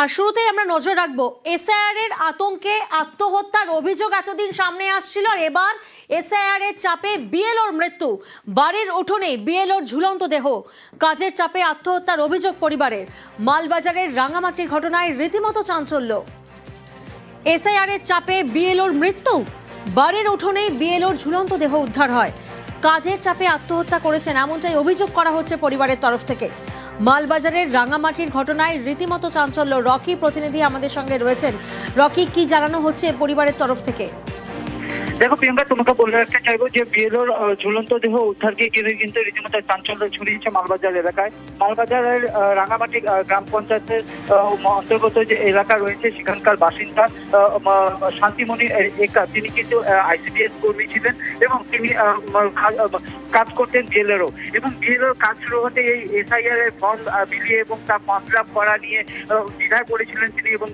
আর শুরুতেই আমরা নজর রাখব এসআইআর এর আতঙ্কে আত্মহত্যার অভিযোগ এতদিন সামনে আসছিল আর এবার এসআইআর এর চাপে বিএলওর মৃত্যু। বাড়ির উঠোনে বিএলওর ঝুলন্ত দেহ। কাজের চাপে আত্মহত্যার অভিযোগ পরিবারের। মালবাজারের রাঙামাটির ঘটনায় রীতিমতো চাঞ্চল্য। এসআইআর এর চাপে বিএলওর মৃত্যু। বাড়ির উঠোনেই বিএলওর ঝুলন্ত দেহ উদ্ধার হয়। কাজের চাপে আত্মহত্যা করেছেন এমনটাই অভিযোগ করা হচ্ছে পরিবারের তরফ থেকে। মালবাজারের রাঙামাটির ঘটনায় রীতিমতো চাঞ্চল্য। রকি প্রতিনিধি আমাদের সঙ্গে রয়েছেন। রকি, কি জানানো হচ্ছে পরিবারের তরফ থেকে? দেখো, প্রিয়াঙ্কা, তোমাকে বলে রাখতে চাইব যে বিএলওর ঝুলন্ত দেহ উদ্ধারকে ঘিরে কিন্তু রীতিমতো চাঞ্চল্য ছড়িয়েছে মালবাজার এলাকায়। মালবাজারের রাঙামাটি গ্রাম পঞ্চায়েতের অন্তর্গত যে এলাকা রয়েছে, সেখানকার বাসিন্দা শান্তিমণি একা। তিনি কিন্তু আইসিডিএস কর্মী ছিলেন এবং তিনি কাজ করতেন বিএলএরও এবং বিএলওর কাজ শুরু হতে এই এসআইআর এর ফর্ম বিলিয়ে এবং তা ফর্ম করা নিয়ে দ্বিধায় পড়েছিলেন তিনি এবং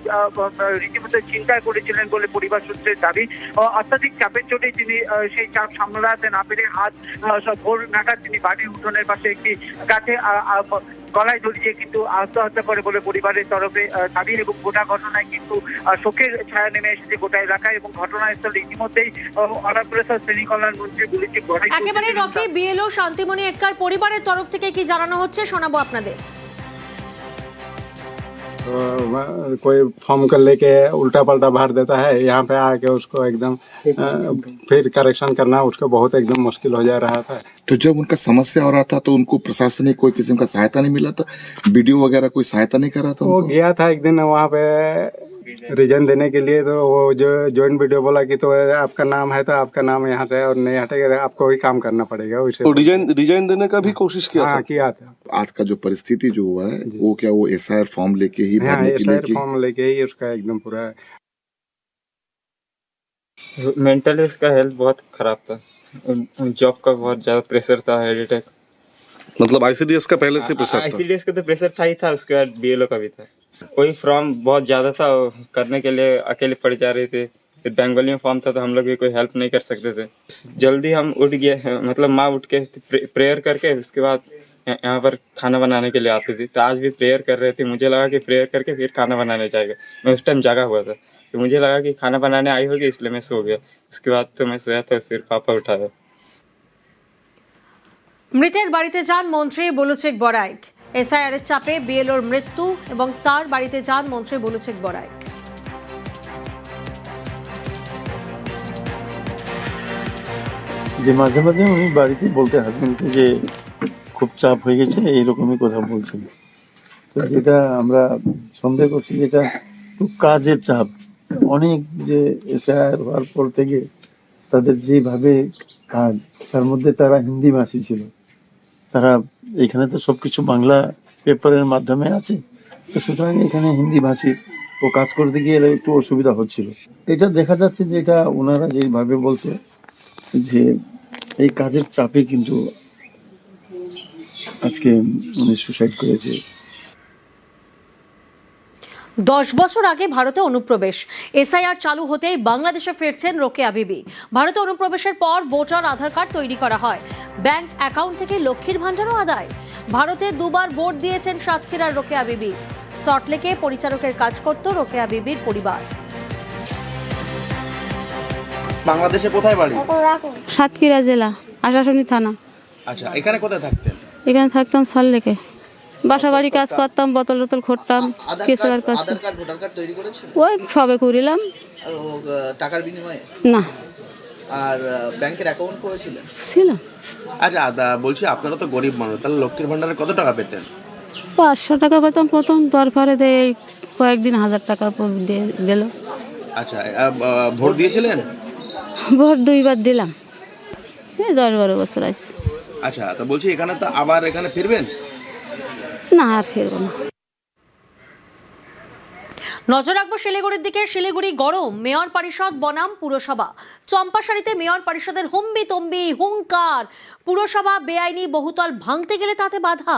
রীতিমতো চিন্তায় পড়েছিলেন বলে পরিবার সূত্রের দাবি। অত্যাধিক অত্যাধিক চাপের জন্যই তিনি সেই চাপ সামলাতেন না হাত ভোর নাগাদ তিনি বাড়ির উঠোনের পাশে একটি গাছে গলায় জড়িয়ে কিন্তু আত্মহত্যা করে বলে পরিবারের তরফে দাবি এবং গোটা ঘটনায় কিন্তু শোকের ছায়া নেমে এসেছে গোটা এলাকায় এবং ঘটনাস্থলে ইতিমধ্যেই অনাগ্রসর শ্রেণি কল্যাণ মন্ত্রী বলেছে একেবারে রকি বিএলও শান্তিমণি একটার পরিবারের তরফ থেকে কি জানানো হচ্ছে? শোনাবো আপনাদের। कोई फॉर्म कर लेके उल्टा पलटा भर देता है यहाँ पे आके उसको एकदम फिर करेक्शन करना उसको बहुत एकदम मुश्किल हो जा रहा था। तो जब उनका समस्या हो रहा था तो उनको प्रशासनिक कोई किस्म का सहायता नहीं मिला था? वीडियो वगैरह कोई सहायता नहीं कर रहा था वो गया था एक दिन वहाँ पे रीजन देने के लिए तो वो जो ज्वाइंट वीडियो बोला कि तो आपका नाम है तो आपका नाम यहाँ से और नहीं हटेगा तो आपको ही काम करना पड़ेगा उसे। तो उसे डिज़ाइन डिज़ाइन देने का भी कोशिश किया हाँ था? किया था। आज का जो परिस्थिति जो हुआ है वो क्या वो एस फॉर्म लेके ही हाँ भरने ये के लिए फॉर्म लेके ही उसका एकदम पूरा। मेंटली उसका हेल्थ बहुत खराब था। जॉब का बहुत ज़्यादा प्रेशर था हार्ट अटैक मतलब आईसीडीएस का पहले से प्रेशर था? आईसीडीएस का तो प्रेशर था ही था उसके बाद बीएलओ का भी था। कोई फॉर्म बहुत ज्यादा था वो करने के लिए अकेले पड़ जा रहे थे फिर बंगाली में फॉर्म था तो हम लोग भी कोई हेल्प नहीं कर सकते थे जल्दी हम उठ गए मतलब माँ उठ के प्रेयर करके उसके बाद य- यहाँ पर खाना बनाने के लिए आती थी तो आज भी प्रेयर कर रहे थे मुझे लगा कि प्रेयर करके फिर खाना बनाने जाएगा मैं उस टाइम जागा हुआ था तो मुझे लगा कि खाना बनाने आई होगी इसलिए मैं सो गया उसके बाद तो मैं सोया था फिर पापा उठाया মৃতের বাড়িতে যান মন্ত্রী বলুচেক বড়াইক এসআইআর এর চাপে বিএলওর মৃত্যু এবং তার বাড়িতে যান মন্ত্রী বলুচেক বড়াইক যে মাঝে মাঝে উনি বাড়িতে বলতে হাজবেন্ডকে যে খুব চাপ হয়ে গেছে, এইরকমই কথা বলছেন। তো যেটা আমরা সন্দেহ করছি যেটা খুব কাজের চাপ। অনেক যে এসআইআর হওয়ার পর থেকে তাদের যেভাবে কাজ, তার মধ্যে তারা হিন্দি ভাষী ছিল। তারা এখানে তো সবকিছু বাংলা পেপারের মাধ্যমে আছে। তো সুতরাং এখানে হিন্দি ভাষী ও কাজ করতে গিয়ে একটু অসুবিধা হচ্ছিল। এটা দেখা যাচ্ছে যে এটা ওনারা যেভাবে বলছে যে এই কাজের চাপে কিন্তু আজকে মানে সুসাইড করেছে। দশ বছর আগে ভারতে অনুপ্রবেশ। এসআইআর চালু হতেই বাংলাদেশে ফিরছেন রোকেয়া বিবি। ভারতে অনুপ্রবেশের পর ভোটার আধার কার্ড তৈরি করা হয়। ব্যাংক অ্যাকাউন্ট থেকে লক্ষ্মীর ভাণ্ডারও আদায়। ভারতে দুবার ভোট দিয়েছেন সাতক্ষীরার রোকেয়া বিবি। সল্টলেকে পরিচালকের কাজ করত রোকেয়া বিবির পরিবার। বাংলাদেশে কোথায় বাড়ি? সাতক্ষীরা জেলা আশাশুনি থানা। আচ্ছা এখানে কোথায় থাকতেন? এখানে থাকতাম সল্লেকে বাসা বাড়ি কাজ করতাম বোতল টোতল ঘুরতাম আধার কেসের কাজ আধার কার্ড ভোটার কার্ড তৈরি করেছিল ওই সবে করিলাম টাকার বিনিময়ে? না। আর ব্যাংকের অ্যাকাউন্ট করেছিলেন? ছিল। আচ্ছা আদা বলছি আপনারা তো গরিব মানুষ তাহলে লক্ষ্মীর ভান্ডারে কত টাকা পেতেন? পাঁচশো টাকা পেতাম প্রথম তারপরে দেয় কয়েকদিন হাজার টাকা দিল আচ্ছা ভোট দিয়েছিলেন? ভোট দুইবার দিলাম। এই দশ বারো বছর আছে আচ্ছা তো বলছি এখানে তো আবার এখানে ফিরবেন? না, আর ফিরবো না। নজর রাখব শিলিগুড়ির দিকে। শিলিগুড়ি গরম, মেয়র পরিষদ বনাম পুরসভা। চম্পাশাড়িতে মেয়র পরিষদের হুম্বি তম্বি হুঙ্কার। পুরসভা বেআইনি বহুতল ভাঙতে গেলে তাতে বাধা।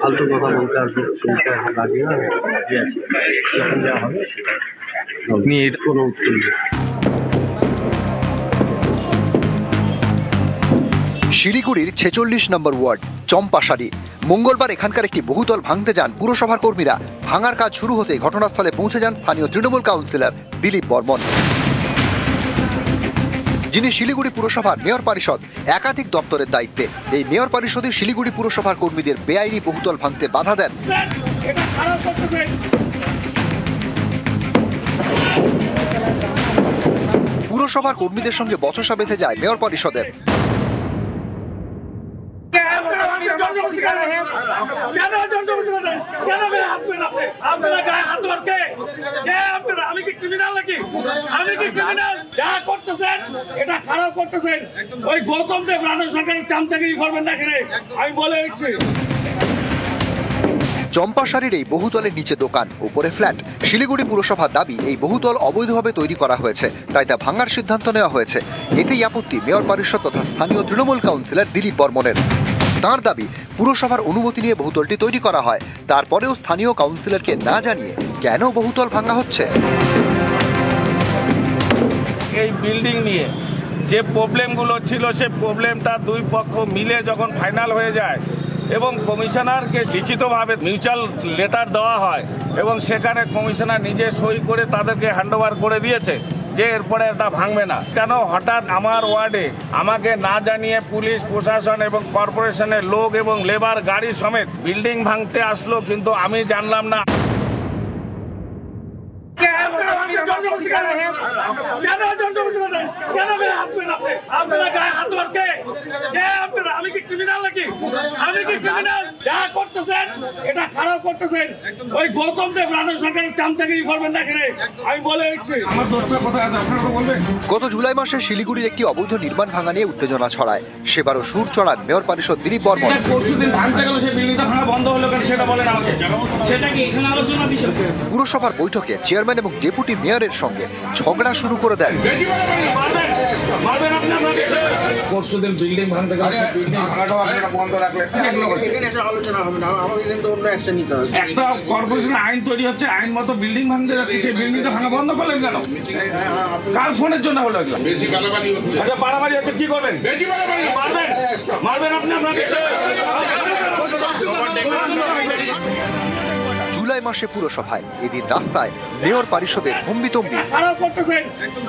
ফালতু কথা বলতে আর শুনতে রাজি না রাজি আছি যখন যা হবে সেটা আপনি এর কোনো উত্তর নেই। শিলিগুড়ির ছেচল্লিশ নম্বর ওয়ার্ড চম্পাশাড়ি। মঙ্গলবার এখানকার একটি বহুতল ভাঙতে যান পুরসভার কর্মীরা। ভাঙার কাজ শুরু হতে ঘটনাস্থলে পৌঁছে যান স্থানীয় তৃণমূল কাউন্সিলর দিলীপ বর্মন। যিনি শিলিগুড়ি পুরসভার মেয়র পরিষদ, একাধিক দপ্তরের দায়িত্বে। এই মেয়র পরিষদে শিলিগুড়ি পুরসভার কর্মীদের বেআইনি বহুতল ভাঙতে বাধা দেন। পুরসভার কর্মীদের সঙ্গে বচসা বেঁধে যায় মেয়র পরিষদের। কেন কেন আমি কি ক্রিমিনাল নাকি আমি কি ক্রিমিনাল যা করতেছেন এটা খারাপ করতেছেন ওই গৌতম দেব সরকারের চামচাগিরি করবেন না আমি বলে দিচ্ছি চম্পাশাড়ির এই বহুতলের নিচে দোকান, উপরে ফ্ল্যাট। শিলিগুড়ি পুরসভার দাবি, এই বহুতল অবৈধভাবে তৈরি করা হয়েছে, তাই তা ভাঙার সিদ্ধান্ত নেওয়া হয়েছে। এতেই আপত্তি মেয়র পরিষদ তথা স্থানীয় তৃণমূল কাউন্সিলর দিলীপ বর্মনের। তাঁর দাবি, পুরসভার অনুমতি নিয়ে বহুতলটি তৈরি করা হয়। তারপরেও স্থানীয় কাউন্সিলরকে না জানিয়ে কেন বহুতল ভাঙা হচ্ছে? এই বিল্ডিং নিয়ে যে প্রবলেমগুলো ছিল, সে প্রবলেমটা দুই পক্ষ মিলে যখন ফাইনাল হয়ে যায় এবং কমিশনারকে লিখিতভাবে মিউচুয়াল লেটার দেওয়া হয় এবং সেখানে কমিশনার নিজে সই করে তাদেরকে হ্যান্ডওভার করে দিয়েছে যে এরপরে এটা ভাঙবে না। কেন? হঠাৎ আমার ওয়ার্ডে আমাকে না জানিয়ে পুলিশ, প্রশাসন এবং কর্পোরেশনের লোক এবং লেবার গাড়ি সমেত বিল্ডিং ভাঙতে আসলো, কিন্তু আমি জানলাম না। আমি কি ক্রিমিনাল নাকি? আমি কি ক্রিমিনাল করতেছেন? এটা খারাপ করতেছেন? ওই গৌতম দেব রানা সরকারের চামচাগিরি করবেন না এখানে। আমি বলে দিচ্ছি। আমার দোষটা কোথায় আছে? আপনারা তো বলবেন। গত জুলাই মাসে শিলিগুড়ির একটি অবৈধ নির্মাণ ভাঙা নিয়ে উত্তেজনা ছড়ায়। সেবারও সুর চড়ান মেয়র পরিষদ দিলীপ বর্মন। পরশু দিন ভাঙতে গেল সেই বিল্ডিংটা ভাঙা বন্ধ হলো কেন সেটা বলেন আমাকে। সেটা কি এখানে আলোচনা বিষয়? পুরসভার বৈঠকে চেয়ারম্যান এবং ডেপুটি মেয়রের সঙ্গে ঝগড়া শুরু করে দেন। মারবেন আপনি আপনাকে পরশু দিন বিল্ডিং ভাঙতে গেল বিল্ডিং ভাঙাটাও আপনারা বন্ধ রাখলেন একটা কর্পোরেশন আইন তৈরি হচ্ছে আইন মতো বিল্ডিং ভাঙতে যাচ্ছে সেই বিল্ডিংটা ভাঙা বন্ধ করলেন কেন? কার ফোনের জন্য হলো এগুলো। আচ্ছা বাড়াবাড়ি হচ্ছে কি করবেন? মারবেন? মারবেন আপনি আপনাকে জুলাই মাসে পুরসভায়। এদিন রাস্তায় মেয়র পরিষদের হম্বিতম্বি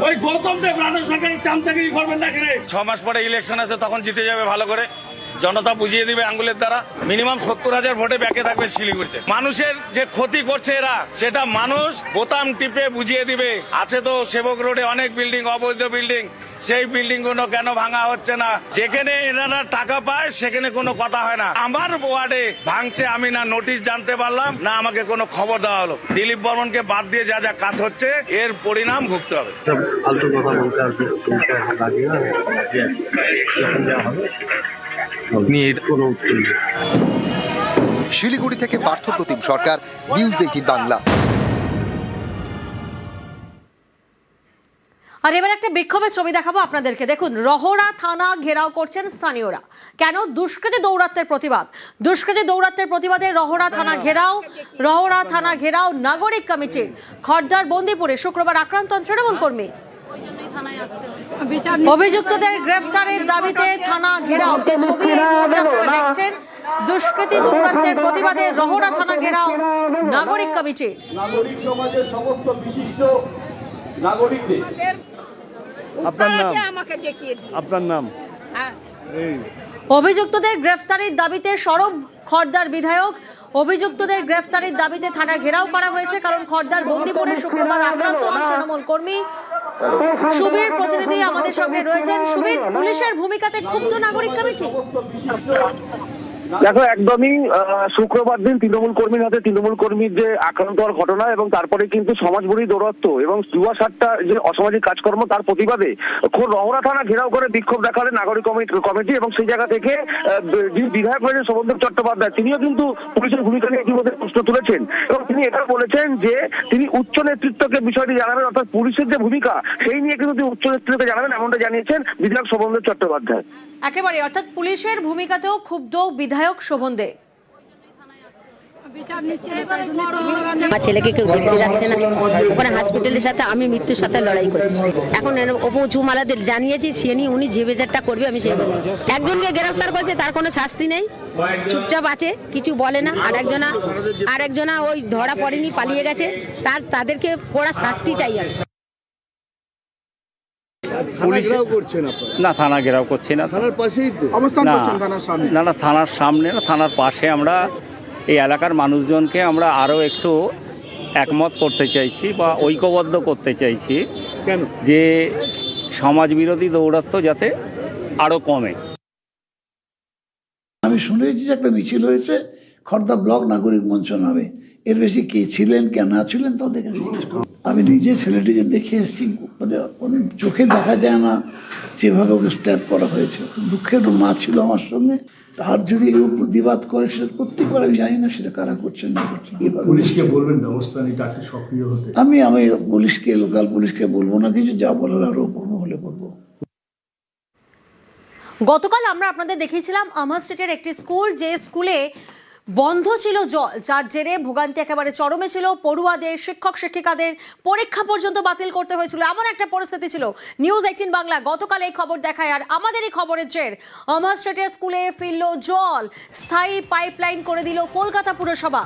ওই গৌতম দেব রানা সরকারের চামচাগিরি করবেন না ছ মাস পরে ইলেকশন আছে তখন জিতে যাবে ভালো করে। জনতা বুঝিয়ে দিবে আঙ্গুলের দ্বারা। মিনিমাম সত্তর হাজার ভোটে ব্যাকে থাকবে শিলিগুড়িতে। মানুষের যে ক্ষতি করছে এরা, সেটা মানুষ বোতাম টিপে বুঝিয়ে দিবে। আছে তো সেবক রোডে অনেক বিল্ডিং, অবৈধ বিল্ডিং। সেই বিল্ডিংগুলো কেন ভাঙা হচ্ছে না? যেখানে এনারা টাকা পায়, সেখানে কোনো কথা হয় না। আমার ওয়ার্ডে ভাঙছে আমি না নোটিশ জানতে পারলাম, না আমাকে কোনো খবর দেওয়া হলো। দিলীপ বর্মনকে বাদ দিয়ে যা যা কাজ হচ্ছে, এর পরিণাম ভুগতে হবে। কথা বলতে হবে আপনি এর কোনো শিলিগুড়ি থেকে পার্থ প্রতিম সরকার নিউজ এইটিন বাংলা। আর এবার একটা বিক্ষোভের ছবি দেখাবো আপনাদেরকে। দেখুন রহরা থানা ঘেরাও করছেন স্থানীয়রা। কেন? দুষ্কৃতী দৌরাত্মের প্রতিবাদ। দুষ্কৃতী দৌরাত্মের প্রতিবাদে রহরা থানা ঘেরাও রহরা থানা ঘেরাও নাগরিক কমিটির খড়দার বন্দিপুরে শুক্রবার আক্রান্ত তৃণমূল কর্মী। অভিযুক্তদের গ্রেফতারের দাবিতে থানা ঘেরাও। যে ছবি এই মুহূর্তে আপনারা দেখছেন দুষ্কৃতী দৌরাত্মের প্রতিবাদে রহরা থানা ঘেরাও নাগরিক কমিটির নাগরিক সমাজের সমস্ত বিশিষ্ট নাগরিকদের। আপনার নাম? আপনার নাম? অভিযুক্তদের গ্রেফতারির দাবিতে সরব খর্দার বিধায়ক। অভিযুক্তদের গ্রেফতারির দাবিতে থানা ঘেরাও করা হয়েছে কারণ খর্দার বন্দিপুরে শুক্রবার আক্রান্ত হন তৃণমূল কর্মী। সুবীর প্রতিনিধি আমাদের সঙ্গে রয়েছেন। সুবীর পুলিশের ভূমিকাতে ক্ষুব্ধ নাগরিক কমিটি? দেখো, একদমই শুক্রবার দিন তৃণমূল কর্মীর হাতে তৃণমূল কর্মীর যে আক্রান্ত হওয়ার ঘটনা এবং তারপরে কিন্তু সমাজবুড়ি দৌরত্ব এবং যুবা সাতটা যে অসামাজিক কাজকর্ম তার প্রতিবাদে রহরা থানা ঘেরাও করে বিক্ষোভ দেখালেন নাগরিক কমিটি এবং সেই জায়গা থেকে যিনি বিধায়ক রয়েছেন শোভনদেব চট্টোপাধ্যায়, তিনিও কিন্তু পুলিশের ভূমিকা নিয়ে ইতিমধ্যে প্রশ্ন তুলেছেন এবং তিনি এটা বলেছেন যে তিনি উচ্চ নেতৃত্বকে বিষয়টি জানাবেন, অর্থাৎ পুলিশের যে ভূমিকা সেই নিয়ে কিন্তু তিনি উচ্চ নেতৃত্বকে জানাবেন, এমনটা জানিয়েছেন বিধায়ক শোভনদেব চট্টোপাধ্যায়। একেবারে অর্থাৎ পুলিশের ভূমিকাতেও ক্ষুব্ধ বিধায়ক শোভন দে। আমার ছেলেকে কেউ দেখতে যাচ্ছে না। ওখানে হসপিটালের সাথে আমি মৃত্যুর সাথে লড়াই করছি। এখন উঁচু মালাদের জানিয়েছি সে নিয়ে উনি যে বেজারটা করবে আমি বলি একজনকে গ্রেফতার করছে তার কোনো শাস্তি নেই। চুপচাপ আছে কিছু বলে না। আর একজনা আর একজনা ওই ধরা পড়েনি পালিয়ে গেছে। তার তাদেরকে পড়া শাস্তি চাই আমি। না থানা ঘেরাও করছি না। থানার পাশেই না না না থানার সামনে না থানার পাশে আমরা এই এলাকার মানুষজনকে আমরা আরও একটু একমত করতে চাইছি বা ঐক্যবদ্ধ করতে চাইছি কেন? যে সমাজ বিরোধী দৌরাত্ম্য যাতে আরও কমে। আমি শুনেছি যে একটা মিছিল হয়েছে খর্দা ব্লক নাগরিক মঞ্চ নামে। এর বেশি কে ছিলেন কে না ছিলেন তাদেরকে জিজ্ঞেস। আমি নিজে ছেলেটিকে দেখে এসেছি মানে ওর চোখে দেখা যায় না যেভাবে ওকে স্ট্যাপ করা হয়েছে। দুঃখের মা ছিল আমার সঙ্গে। তার যদি কেউ প্রতিবাদ করে সেটা করতে পারে আমি জানি না সেটা কারা করছেন না করছেন কীভাবে। পুলিশকে বলবেন ব্যবস্থা নিতে তাকে সক্রিয় হতে। আমি আমি পুলিশকে লোকাল পুলিশকে বলব না কিছু যা বলার আরও করব হলে বলব গতকাল আমরা আপনাদের দেখিয়েছিলাম আমার স্ট্রিটের একটি স্কুল যে স্কুলে বন্ধ ছিল জল। যার জেরে ভোগান্তি একেবারে চরমে ছিল। পড়ুয়াদের, শিক্ষক শিক্ষিকাদের পরীক্ষা পর্যন্ত বাতিল করতে হয়েছিল। এমন একটা পরিস্থিতি ছিল। নিউজ এইটিন বাংলা গতকাল এই খবর দেখায়। আর আমাদের এই খবরের জের আমার স্ট্রিটের স্কুলে ফিরল জল। স্থায়ী পাইপলাইন করে দিল কলকাতা পুরসভা।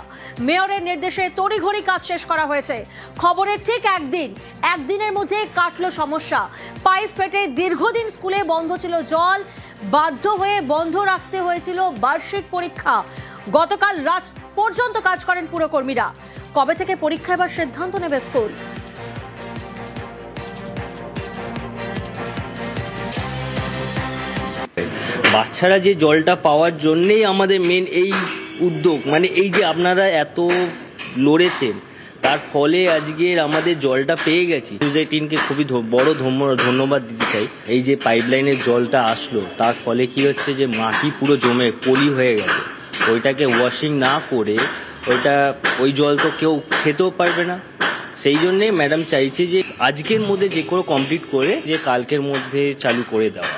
মেয়রের নির্দেশে তড়িঘড়ি কাজ শেষ করা হয়েছে। খবরের ঠিক একদিন, একদিনের মধ্যে কাটলো সমস্যা। পাইপ ফেটে দীর্ঘদিন স্কুলে বন্ধ ছিল জল। বাধ্য হয়ে বন্ধ রাখতে হয়েছিল বার্ষিক পরীক্ষা। গতকাল রাত পর্যন্ত কাজ করেন পুরকর্মীরা কবে থেকে পরীক্ষা এবার সিদ্ধান্ত নেবে স্কুল? বাচ্চারা যে জলটা পাওয়ার জন্যেই আমাদের মেন এই উদ্যোগ মানে এই যে আপনারা এত লড়েছেন, তার ফলে আজকের আমাদের জলটা পেয়ে গেছি। এইটিনকে খুবই বড় ধন্য- ধন্যবাদ দিতে চাই। এই যে পাইপলাইনের জলটা আসলো, তার ফলে কি হচ্ছে যে মাটি পুরো জমে, পলি হয়ে গেছে। ওইটাকে ওয়াশিং না করে ওইটা, ওই জল তো কেউ খেতেও পারবে না। সেই জন্যে ম্যাডাম চাইছে যে আজকের মধ্যে যে কোনো কমপ্লিট করে যে কালকের মধ্যে চালু করে দেওয়া।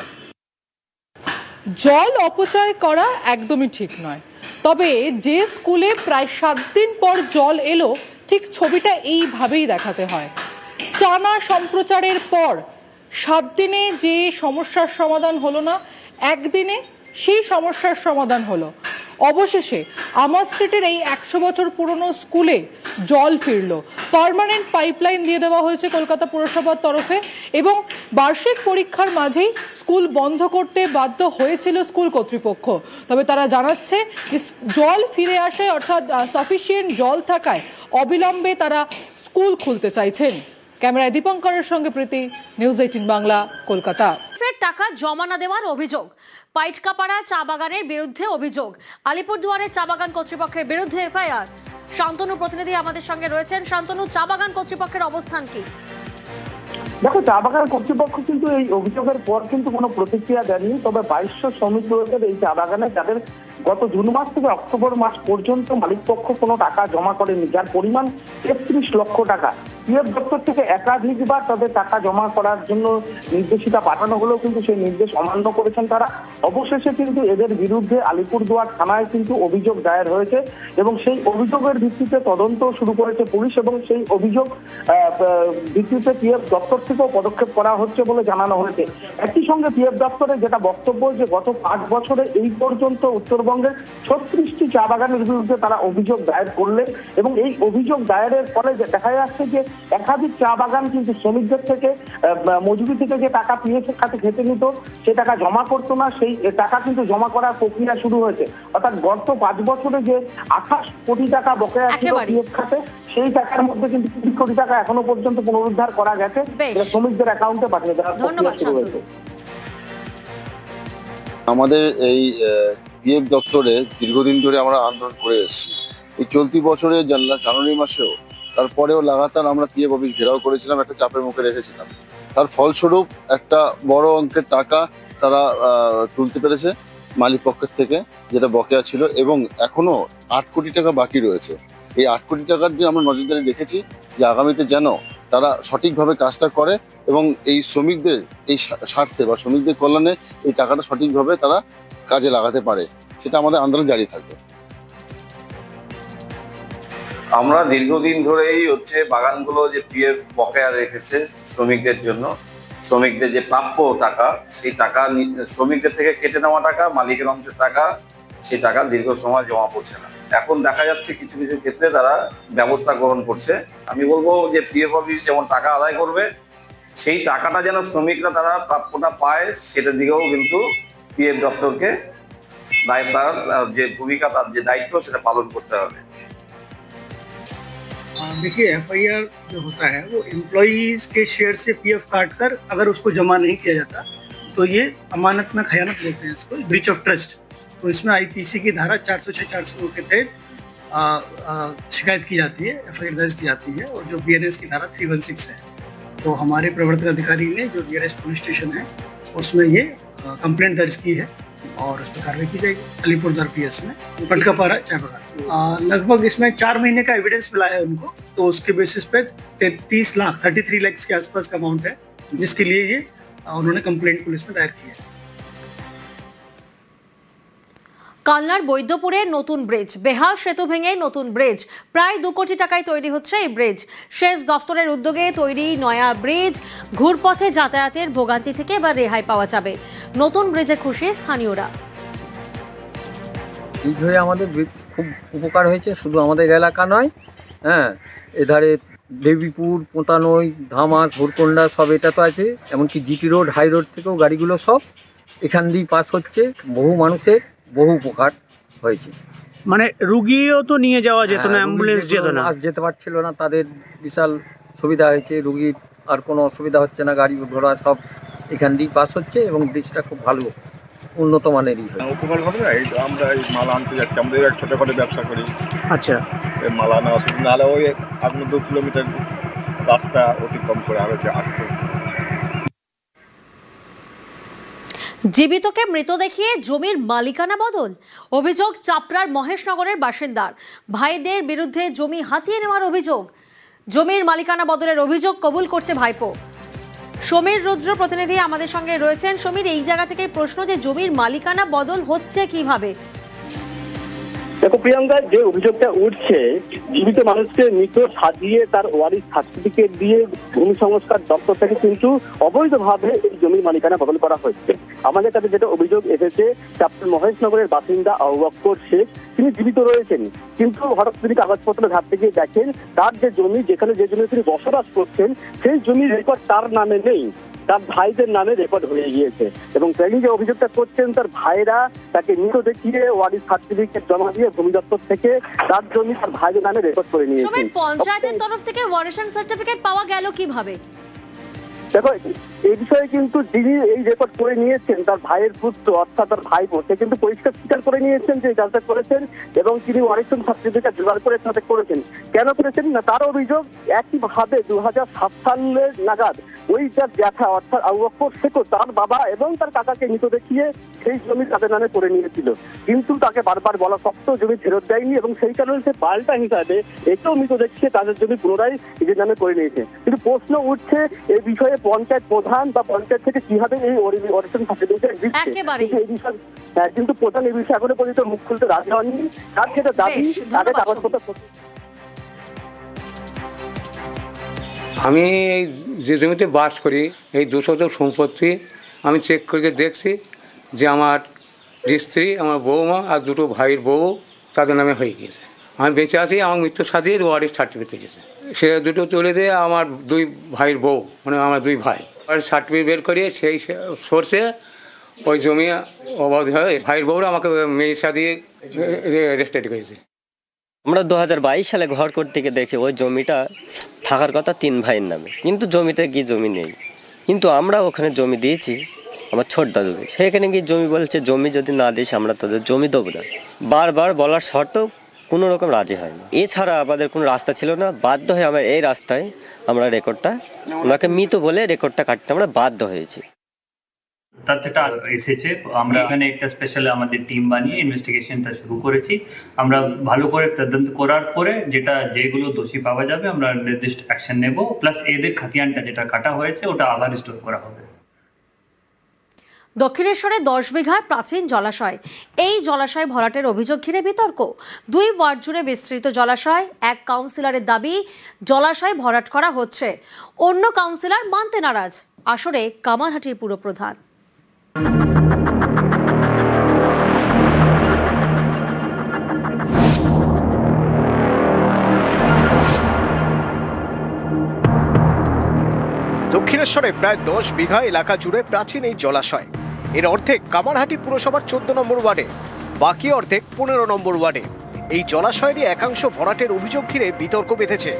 জল অপচয় করা একদমই ঠিক নয়। তবে যে স্কুলে প্রায় সাত দিন পর জল এলো, ঠিক ছবিটা এইভাবেই দেখাতে হয়। টানা সম্প্রচারের পর সাত দিনে যে সমস্যার সমাধান হলো না, একদিনে সেই সমস্যার সমাধান হলো। অবশেষে আমার স্ট্রিটের এই একশো বছর পুরনো স্কুলে জল ফিরল। পার্মানেন্ট পাইপলাইন দিয়ে দেওয়া হয়েছে কলকাতা পুরসভার তরফে এবং বার্ষিক পরীক্ষার মাঝেই স্কুল বন্ধ করতে বাধ্য হয়েছিল স্কুল কর্তৃপক্ষ। তবে তারা জানাচ্ছে যে জল ফিরে আসে অর্থাৎ সাফিসিয়েন্ট জল থাকায় অবিলম্বে তারা স্কুল খুলতে চাইছেন। ক্যামেরায় দীপঙ্করের সঙ্গে প্রীতি, নিউজ এইটিন বাংলা, কলকাতা। ফের টাকা জমা না দেওয়ার অভিযোগ। পাইটকাপাড়া চা বাগানের বিরুদ্ধে অভিযোগ। আলিপুরদুয়ারের চা বাগান কর্তৃপক্ষের বিরুদ্ধে এফআইআর। শান্তনু প্রতিনিধি আমাদের সঙ্গে রয়েছেন। শান্তনু, চা বাগান কর্তৃপক্ষের অবস্থান কি? দেখো, চা বাগান কর্তৃপক্ষ কিন্তু এই অভিযোগের পর কিন্তু কোনো প্রতিক্রিয়া দেয়নি তবে বাইশশো শ্রমিক এই চা বাগানে, যাদের গত জুন মাস থেকে অক্টোবর মাস পর্যন্ত মালিকপক্ষ কোনো টাকা জমা করেনি, যার পরিমাণ তেত্রিশ লক্ষ টাকা। পিএফ দপ্তর থেকে একাধিকবার তাদের টাকা জমা করার জন্য নির্দেশিকা পাঠানো হলেও কিন্তু সেই নির্দেশ অমান্য করেছেন তারা। অবশেষে কিন্তু এদের বিরুদ্ধে আলিপুরদুয়ার থানায় কিন্তু অভিযোগ দায়ের হয়েছে এবং সেই অভিযোগের ভিত্তিতে তদন্ত শুরু করেছে পুলিশ এবং সেই অভিযোগ ভিত্তিতে পিএফ দপ্তর থেকেও পদক্ষেপ করা হচ্ছে বলে জানানো হয়েছে। একই সঙ্গে পিএফ দপ্তরের যেটা বক্তব্য যে গত পাঁচ বছরে এই পর্যন্ত উত্তরবঙ্গের ছত্রিশটি চা বাগানের বিরুদ্ধে তারা অভিযোগ দায়ের করলেন এবং এই অভিযোগ দায়েরের ফলে দেখা যাচ্ছে যে একাধিক চা বাগান কিন্তু শ্রমিকদের থেকে মজুরি থেকে যে টাকা পিএফ খাতে খেতে নিত সে টাকা জমা করতো না সেই টাকা কিন্তু জমা করার প্রক্রিয়া শুরু হয়েছে। অর্থাৎ গত পাঁচ বছরে যে আঠাশ কোটি টাকা বকেয়া ছিল। পিএফ খাতে সেই টাকার মধ্যে কিন্তু কোটি টাকা এখনও পর্যন্ত পুনরুদ্ধার করা গেছে। শ্রমিকদের অ্যাকাউন্টে পাঠিয়ে দেওয়ার ধন্যবাদ, আমাদের এই পিএফ দপ্তরে দীর্ঘদিন ধরে আমরা আন্দোলন করে এসেছি। এই চলতি বছরে জানলা- জানুয়ারি মাসেও তারপরেও লাগাতার আমরা পিএফ অফিস ঘেরাও করেছিলাম একটা চাপের মুখে রেখেছিলাম। তার ফলস্বরূপ একটা বড় অঙ্কের টাকা তারা তুলতে পেরেছে মালিক পক্ষের থেকে যেটা বকেয়া ছিল এবং এখনও আট কোটি টাকা বাকি রয়েছে। এই আট কোটি টাকার দিয়ে আমরা নজরদারি রেখেছি যে আগামীতে যেন তারা সঠিকভাবে কাজটা করে এবং এই শ্রমিকদের, এই স্বার্থে বা শ্রমিকদের কল্যাণে এই টাকাটা সঠিকভাবে তারা কাজে লাগাতে পারে। সেটা আমাদের আন্দোলন জারি থাকবে। আমরা দীর্ঘদিন ধরেই হচ্ছে বাগানগুলো যে পিএফ বকেয়া রেখেছে শ্রমিকদের জন্য, শ্রমিকদের যে প্রাপ্য টাকা, সেই টাকা শ্রমিকদের থেকে কেটে নেওয়া টাকা, মালিকের অংশের টাকা সেই টাকা দীর্ঘ সময় জমা পড়ছে না এখন দেখা যাচ্ছে কিছু কিছু ক্ষেত্রে তারা ব্যবস্থা গ্রহণ করছে আমি বলবো যে পিএফ অফিস যেমন টাকা আদায় করবে সেই টাকাটা যেন শ্রমিকরা তারা প্রাপ্যটা পায় সেটার দিকেও কিন্তু পিএফ দপ্তরকে দায় তার আহ, যে ভূমিকা তার যে দায়িত্ব সেটা পালন করতে হবে हाँ, देखिए एफआईआर जो होता है वो एम्प्लॉयज के शेयर से पीएफ काट कर अगर उसको जमा नहीं किया जाता तो ये अमानत में खयानत बोलते हैं इसको ब्रीच ऑफ ट्रस्ट तो इसमें आईपीसी की धारा चार सौ छः चार सौ के तहत शिकायत की जाती है एफआईआर दर्ज की जाती है और जो बीएनएस की धारा थ्री वन सिक्स है। तो हमारे प्रवर्तन अधिकारी ने जो बी पुलिस स्टेशन है, उसमें ये कंप्लेंट दर्ज की है और उस पर कार्रवाई की जाएगी अलीपुरद्वार पी में पटकापारा चाय बागान लगभग इसमें चार महीने का एविडेंस मिला है उनको तो उसके बेसिस पे तैतीस लाख थर्टी थ्री लैक्स के आसपास का अमाउंट है, जिसके लिए ये उन्होंने कंप्लेंट पुलिस में दायर की है। কালনার বৈদ্যপুরে নতুন ব্রিজ। বেহাল সেতু ভেঙে নতুন ব্রিজ। প্রায় দু কোটি টাকায় তৈরি হচ্ছে এই ব্রিজ। সেচ দফতরের উদ্যোগে তৈরি নয়া ব্রিজ। ঘুরপথে যাতায়াতের ভোগান্তি থেকে এবার রেহাই পাওয়া যাবে। নতুন ব্রিজে খুশি স্থানীয়রা। ব্রিজ হয়ে আমাদের খুব উপকার হয়েছে, শুধু আমাদের এলাকা নয় হ্যাঁ এধারে দেবীপুর পোঁতানই ধামাস, ভোরকন্ডা সব এটা তো আছে, এমনকি জিটি রোড, হাই রোড থেকেও গাড়িগুলো সব এখান দিয়েই পাস হচ্ছে। বহু মানুষের বহু উপকার হয়েছে। মানে রুগীও তো নিয়ে যাওয়া যেত না হ্যাঁ, অ্যাম্বুলেন্স যেত না। যেতে পারছিল না তাদের বিশাল সুবিধা হয়েছে রুগীর আর কোনো অসুবিধা হচ্ছে না গাড়ি ঘোড়া সব এখান দিয়েই পাস হচ্ছে এবং ব্রিজটা খুব ভালো উন্নত মানেরই হয়েছে। উপকার হবে না এই তো আমরা এই মাল আনতে যাচ্ছি আমাদের এক ছোটোখাটো ব্যবসা করি। আচ্ছা। এই মাল আনা অসুবিধা নাহলে ওই এক দু কিলোমিটার রাস্তা অতিক্রম করে আরও যে আসতে হতো। জীবিতকে মৃত দেখিয়ে জমির মালিকানা বদল। অভিযোগ, চাপড়ার মহেশনগরের বাসিন্দার। ভাইদের বিরুদ্ধে জমি হাতিয়ে নেওয়ার অভিযোগ। জমির মালিকানা বদলের অভিযোগ কবুল করছে ভাইপো। সমীর রুদ্র প্রতিনিধি আমাদের সঙ্গে রয়েছেন। সমীর, এই জায়গা থেকে প্রশ্ন যে জমির মালিকানা বদল হচ্ছে কীভাবে? দেখো প্রিয়াঙ্কা, যে অভিযোগটা উঠছে, জীবিত মানুষকে মৃত সাজিয়ে তার ওয়ারিশ সার্টিফিকেট দিয়ে ভূমি সংস্কার দপ্তর থেকে কিন্তু অবৈধভাবে এই জমির মালিকানা বদল করা হচ্ছে। আমাদের কাছে যেটা অভিযোগ এসেছে চাপ্টার মহেশনগরের বাসিন্দা আবুবক্কর শেখ, তিনি জীবিত রয়েছেন। কিন্তু হঠাৎ তিনি কাগজপত্র ঘাটতে গিয়ে দেখেন, তার যে জমি, যেখানে যে জমি তিনি বসবাস করছেন, সেই জমির রেকর্ড তার নামে নেই। তার ভাইদের নামে রেকর্ড হয়ে গিয়েছে। এবং তিনি যে অভিযোগটা করছেন, তার ভাইরা তাকে মৃত দেখিয়ে ওয়ারিশ সার্টিফিকেট জমা দিয়ে ভূমি দপ্তর থেকে তার জমি তার ভাইদের নামে রেকর্ড করে সমীর পঞ্চায়েতের তরফ থেকে ওয়ারেশন সার্টিফিকেট পাওয়া গেল কীভাবে? দেখো এই বিষয়ে কিন্তু যিনি এই রেকর্ড করে নিয়েছেন, তার ভাইয়ের পুত্র, অর্থাৎ তার ভাই সে কিন্তু পরিষ্কার স্বীকার করে নিয়েছেন যে কাজটা করেছেন এবং তিনি অনেকজন সার্টিফিকেট জোগাড় করে সাথে করেছেন। কেন করেছেন না? তার অভিযোগ একইভাবে দু হাজার সাত সালের নাগাদ ওই যার জ্যাঠা অর্থাৎ আবু বকর শেখও তার বাবা এবং তার কাকাকে মৃত দেখিয়ে সেই জমি তাদের নামে করে নিয়েছিল। কিন্তু তাকে বারবার বলা সত্ত্বেও জমি ফেরত দেয়নি এবং সেই কারণে সে পাল্টা হিসাবে একেও মৃত দেখিয়ে তাদের জমি পুনরায় নিজের নামে করে নিয়েছে। কিন্তু প্রশ্ন উঠছে এই বিষয়ে পঞ্চায়েত প্রধান বা পঞ্চায়েত থেকে কীভাবে এই অরিজিন সার্টিফিকেট দিচ্ছে? এই বিষয়ে হ্যাঁ, কিন্তু প্রধান এই বিষয়ে এখনও পর্যন্ত মুখ খুলতে রাজি হননি। তার যেটা দাবি তাদের কাগজপত্র আমি এই যে জমিতে বাস করি, এই দুশত সম্পত্তি আমি চেক করে দেখছি যে আমার স্ত্রী, আমার বৌমা আর দুটো ভাইয়ের বউ তাদের নামে হয়ে গিয়েছে। আমি বেঁচে আছি, আমার মৃত্যু সাথে ওয়ারিশ সার্টিফিকেট পেয়েছে। সে দুটো তুলে দিয়ে আমার দুই ভাইয়ের বউ মানে আমার দুই ভাই। আর সার্টিফিকেট বের করে সেই সোর্সে ওই জমি অবাধ হয়ে ভাইয়ের বউরা আমাকে মেয়ের সাথে রেজিস্ট্রেট করেছে। আমরা দু হাজার বাইশ সালে ঘর করতে গিয়ে দেখি ওই জমিটা থাকার কথা তিন ভাইয়ের নামে। কিন্তু জমিতে কি জমি নেই। কিন্তু আমরা ওখানে জমি দিয়েছি, আমার ছোট দাদুকে। সেখানে গিয়ে জমি বলছে, জমি যদি না দিস, আমরা তোদের জমি দেবো না। বারবার বলার শর্তেও কোনো রকম রাজি হয়নি। এছাড়া আমাদের কোনো রাস্তা ছিল না। বাধ্য হয়ে আমরা এই রাস্তায় আমরা রেকর্ডটা ওনাকে মৃত বলে রেকর্ডটা কাটতে আমরা বাধ্য হয়েছি। তথ্যটা এসেছে। আমরা এখানে একটা স্পেশাল আমাদের টিম বানিয়ে ইনভেস্টিগেশনটা শুরু করেছি। আমরা ভালো করে তদন্ত করার পরে যেটা যেগুলো দোষী পাওয়া যাবে আমরা নির্দিষ্ট অ্যাকশন নেব। প্লাস এদের খাতিয়ানটা যেটা কাটা হয়েছে ওটা আবার রিস্টোর করা হবে। দক্ষিণেশ্বরে দশ বিঘার প্রাচীন জলাশয়। এই জলাশয় ভরাটের অভিযোগ ঘিরে বিতর্ক। দুই ওয়ার্ড জুড়ে বিস্তৃত জলাশয় এক কাউন্সিলরের দাবি জলাশয় ভরাট করা হচ্ছে। অন্য কাউন্সিলর মানতে নারাজ। আসরে কামারহাটির পুরপ্রধান। দক্ষিণেশ্বরে প্রায় দশ বিঘা এলাকা জুড়ে প্রাচীন এই জলাশয়। এর অর্ধেক কামারহাটি পুরসভার চোদ্দ নম্বর ওয়ার্ডে, বাকি অর্ধেক পনেরো নম্বর ওয়ার্ডে। এই জলাশয়েরই একাংশ ভরাটের অভিযোগ ঘিরে বিতর্ক বেঁধেছে।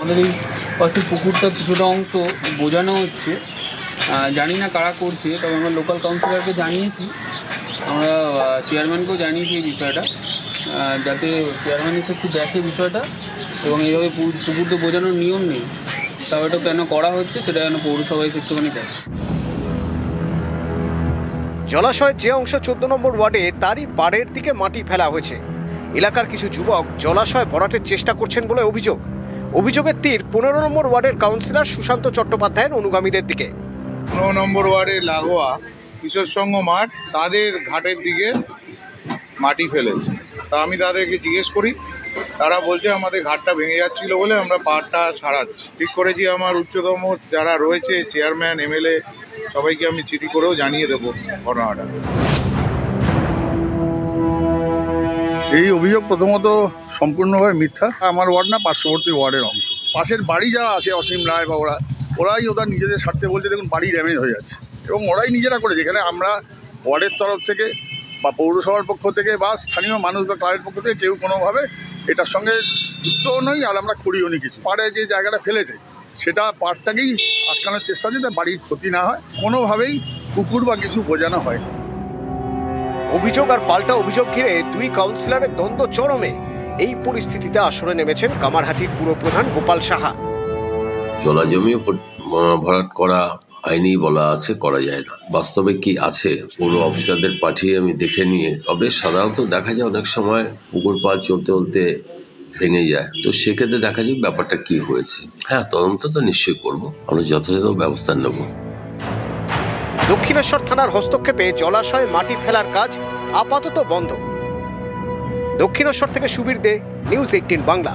আমাদের এই পাশে পুকুরটা কিছুটা অংশ বোঝানো হচ্ছে। জানি না কারা করছে, তবে আমরা লোকাল কাউন্সিলরকে জানিয়েছি। আমরা চেয়ারম্যানকেও জানিয়েছি এই বিষয়টা। যাতে চেয়ারম্যান এসে একটু দেখে বিষয়টা, এবং এইভাবে পুকুর তো বোঝানোর নিয়ম নেই। তাও এটা কেন করা হচ্ছে, সেটা যেন পৌরসভায় একটুখানি দেখে। জলাশয়ের যে অংশ চোদ্দ নম্বর ওয়ার্ডে, তারই পাড়ের দিকে মাটি ফেলা হয়েছে। এলাকার কিছু যুবক জলাশয় ভরাটের চেষ্টা করছেন বলে অভিযোগ। অভিযোগের তীর পনেরো নম্বর ওয়ার্ডের কাউন্সিলর সুশান্ত চট্টোপাধ্যায়ের অনুগামীদের দিকে। পনেরো নম্বর ওয়ার্ডে লাগোয়া কিশোর সংঘ মাঠ, তাদের ঘাটের দিকে মাটি ফেলেছে। তা আমি তাদেরকে জিজ্ঞেস করি, তারা বলছে আমাদের ঘাটটা ভেঙে যাচ্ছিল বলে আমরা পাড়টা সারাচ্ছি। ঠিক করেছি আমার উচ্চতম যারা রয়েছে, চেয়ারম্যান, এমএলএ, সবাইকে আমি চিঠি করেও জানিয়ে দেবো ঘটনাটা। এই অভিযোগ প্রথমত সম্পূর্ণভাবে মিথ্যা। আমার ওয়ার্ড না, পার্শ্ববর্তী ওয়ার্ডের অংশ। পাশের বাড়ি যারা আছে, অসীম রায় বা ওরা ওরাই ওদের নিজেদের স্বার্থে বলছে, দেখুন, বাড়ি ড্যামেজ হয়ে যাচ্ছে। এবং ওরাই নিজেরা করেছে। এখানে আমরা ওয়ার্ডের তরফ থেকে বা পৌরসভার পক্ষ থেকে বা স্থানীয় মানুষ বা ক্লাবের পক্ষ থেকে কেউ কোনোভাবে এটার সঙ্গে যুক্তও নই, আর আমরা করিও নি কিছু। পাড়ে যে জায়গাটা ফেলেছে, সেটা পাড়টাকেই আটকানোর চেষ্টা যাতে বাড়ির ক্ষতি না হয়। কোনোভাবেই কুকুর বা কিছু বোঝানো হয় অভিযোগ আর পাল্টা অভিযোগ ঘিরে দুই কাউন্সিলরের দ্বন্দ্ব চরমে। এই পরিস্থিতিতে আসরে নেমেছেন কামারহাটির পুরপ্রধান গোপাল সাহা। জলা জমি ভরাট করা আইনেই বলা আছে, করা যায় না। বাস্তবে কি আছে? পুরো অফিসারদের পাঠিয়ে আমি দেখে নিয়ে, তবে সাধারণত দেখা যায় অনেক সময় পুকুর পাড় চলতে চলতে ভেঙে যায়। তো সেক্ষেত্রে দেখা যায় ব্যাপারটা কি হয়েছে। হ্যাঁ তদন্ত তো নিশ্চয়ই করব। আমরা যথাযথ ব্যবস্থা নেব। দক্ষিণেশ্বর থানার হস্তক্ষেপে জলাশয়ে মাটি ফেলার কাজ আপাতত বন্ধ। দক্ষিণেশ্বর থেকে সুবীর দে, নিউজ এইটিন বাংলা।